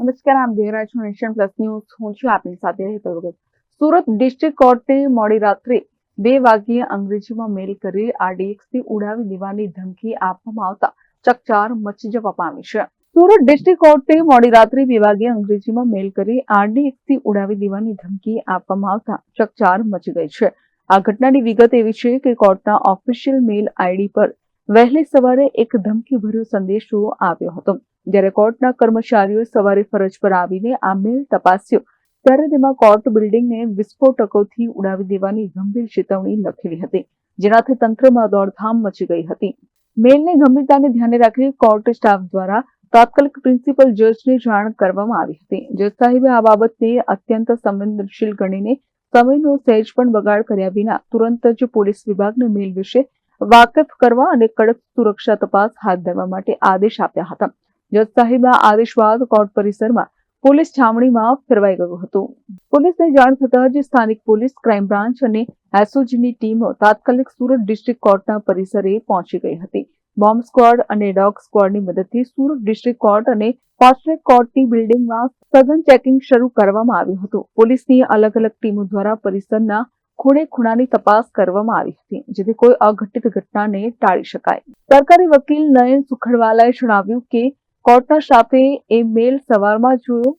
નમસ્કાર આમ જોઈ રહ્યા નેશન પ્લસ ન્યૂઝ. હું છું આપની સાથે રહેતો વગર સુરત ડિસ્ટ્રિક્ટ કોર્ટે મોડી રાત્રે બે વાગ્યે અંગ્રેજીમાં મેલ કરી આરડીએક્સથી ઉડાવી દેવાની ધમકી આપવામાં આવતા ચકચાર મચી જવા પામી છે. સુરત ડિસ્ટ્રિક્ટ કોર્ટે મોડી રાત્રે બે વાગ્યે અંગ્રેજીમાં મેલ કરી આરડીએક્સથી ઉડાવી દેવાની ધમકી આપવામાં આવતા ચકચાર મચી ગઈ છે. આ ઘટનાની વિગત એવી છે કે કોર્ટના ઓફિશિયલ મેલ આઈડી પર વહેલી સવારે એક ધમકીભર્યો સંદેશો આવ્યો હતો. જ્યારે કોર્ટના કર્મચારીઓ સવારે ફરજ પર આવીને આ મેલ તપાસ્યો, ત્યારે તેમાં કોર્ટ બિલ્ડિંગને વિસ્ફોટકોથી ઉડાવી દેવાની ગંભીર ચેતવણી લખેલી હતી, જેનાથી તંત્રમાં દોડધામ મચી ગઈ હતી. મેલની ગંભીરતાને ધ્યાને રાખી કોર્ટ સ્ટાફ દ્વારા તાત્કાલિક પ્રિન્સિપલ જજને જાણ કરવામાં આવી હતી. જજ સાહેબે આ બાબતને અત્યંત સંવેદનશીલ ગણીને સમયનો સહેજ પણ બગાડ કર્યા વિના તુરંત જ પોલીસ વિભાગને મેલ વિશે વાકેફ કરવા અને કડક સુરક્ષા તપાસ હાથ ધરવા માટે આદેશ આપ્યા હતા. જજ સાહેબના આદેશ બાદ કોર્ટ પરિસરમાં પોલીસ છાવણીમાં ફેરવાઈ ગયું હતું. પોલીસને જાણ થતાં જ સ્થાનિક પોલીસ, ક્રાઇમ બ્રાન્ચ અને એસઓજીની ટીમો તાત્કાલિક સુરત ડિસ્ટ્રિક્ટ કોર્ટના પરિસરે પહોંચી ગઈ હતી. બોમ્બ સ્ક્વોડ અને ડોગ સ્ક્વોડની મદદથી સુરત ડિસ્ટ્રિક્ટ કોર્ટ અને ફાસ્ટ્રેક કોર્ટની બિલ્ડિંગમાં સઘન ચેકિંગ શરૂ કરવામાં આવ્યું હતું. પોલીસની અલગ અલગ ટીમો દ્વારા પરિસરના ખૂણે ખૂણાની તપાસ કરવામાં આવી હતી, જેથી કોઈ અઘટિત ઘટનાને ટાળી શકાય. સરકારી વકીલ નયન સુખડવાલાએ જણાવ્યું કે કોર્ટના શાપે એ મેલ સવારમાં જોયો.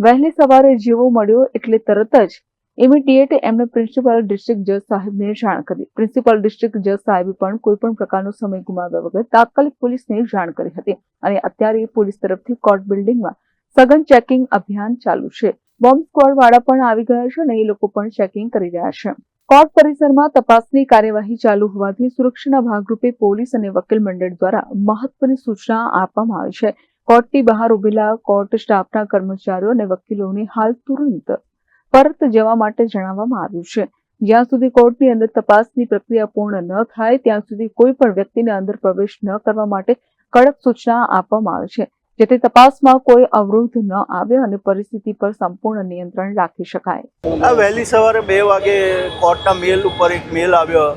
વહેલી સવારે જેવો મળ્યો એટલે તરત જ ઇમિડિયેટ એમણે પ્રિન્સિપાલ ડિસ્ટ્રિક્ટ જજ સાહેબને જાણ કરી. પ્રિન્સિપલ ડિસ્ટ્રિક્ટ જજ સાહેબે પણ કોઈ પણ પ્રકારનો સમય ગુમાવ્યા વગર તાત્કાલિક પોલીસને જાણ કરી હતી અને અત્યારે પોલીસ તરફથી કોર્ટ બિલ્ડિંગમાં સઘન ચેકિંગ અભિયાન ચાલુ છે. બોમ્બ સ્ક્વોડ વાળા પણ આવી ગયા છે અને એ લોકો પણ ચેકિંગ કરી રહ્યા છે. કોર્ટ પરિસરમાં તપાસની કાર્યવાહી ચાલુ હોવાથી સુરક્ષાના ભાગરૂપે પોલીસ અને વકીલ મંડળ દ્વારા મહત્વની સૂચના આપવામાં આવી છે. કોર્ટની બહાર ઉભેલા કોર્ટ સ્ટાફના કર્મચારીઓ અને વકીલોને હાલ તુરંત પરત જવા માટે જણાવવામાં આવ્યું છે. જ્યાં સુધી કોર્ટની અંદર તપાસની પ્રક્રિયા પૂર્ણ ન થાય, ત્યાં સુધી કોઈ પણ વ્યક્તિને અંદર પ્રવેશ ન કરવા માટે કડક સૂચના આપવામાં આવે છે. જેથી તપાસમાં કોઈ અવરોધ ન આવે અને પરિસ્થિતિ પર સંપૂર્ણ નિયંત્રણ રાખી શકાય. આ વહેલી સવારે બે વાગે કોર્ટના મેલ ઉપર એક મેલ આવ્યો.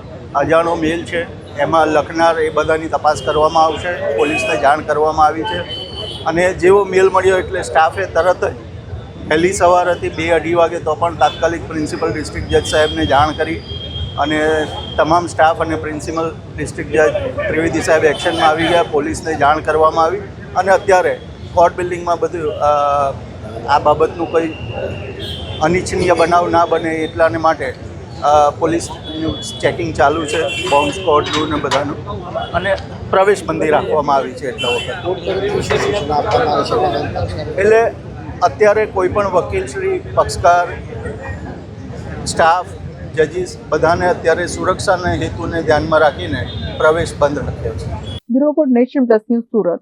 અજાણો મેલ છે. એમાં લખનાર એ બધાની તપાસ કરવામાં આવશે. પોલીસને જાણ કરવામાં આવી છે. અને જેવો મેલ મળ્યો એટલે સ્ટાફે તરત જ વહેલી સવાર બે અઢી વાગે તો પણ તાત્કાલિક પ્રિન્સિપલ ડિસ્ટ્રિક્ટ જજ સાહેબને જાણ કરી અને તમામ સ્ટાફ અને પ્રિન્સિપલ ડિસ્ટ્રિક્ટ જજ ત્રિવેદી સાહેબ એક્શનમાં આવી ગયા. પોલીસને જાણ કરવામાં આવી. અને અત્યારે કોર્ટ બિલ્ડિંગમાં બધું આ બાબતનું કંઈ અનિચ્છનીય બનાવ ના બને એટલાને માટે પોલીસનું ચેકિંગ ચાલુ છે, બોમ્બ સ્કોડ ને બધાનું. અને પ્રવેશ બંધી રાખવામાં આવી છે એટલા વખત. એટલે અત્યારે કોઈ પણ વકીલશ્રી પક્ષકાર, સ્ટાફ, જજીસ બધાને અત્યારે સુરક્ષાના હેતુને ધ્યાનમાં રાખીને પ્રવેશ બંધ રાખ્યો છે. Bureau nation plus news Surat.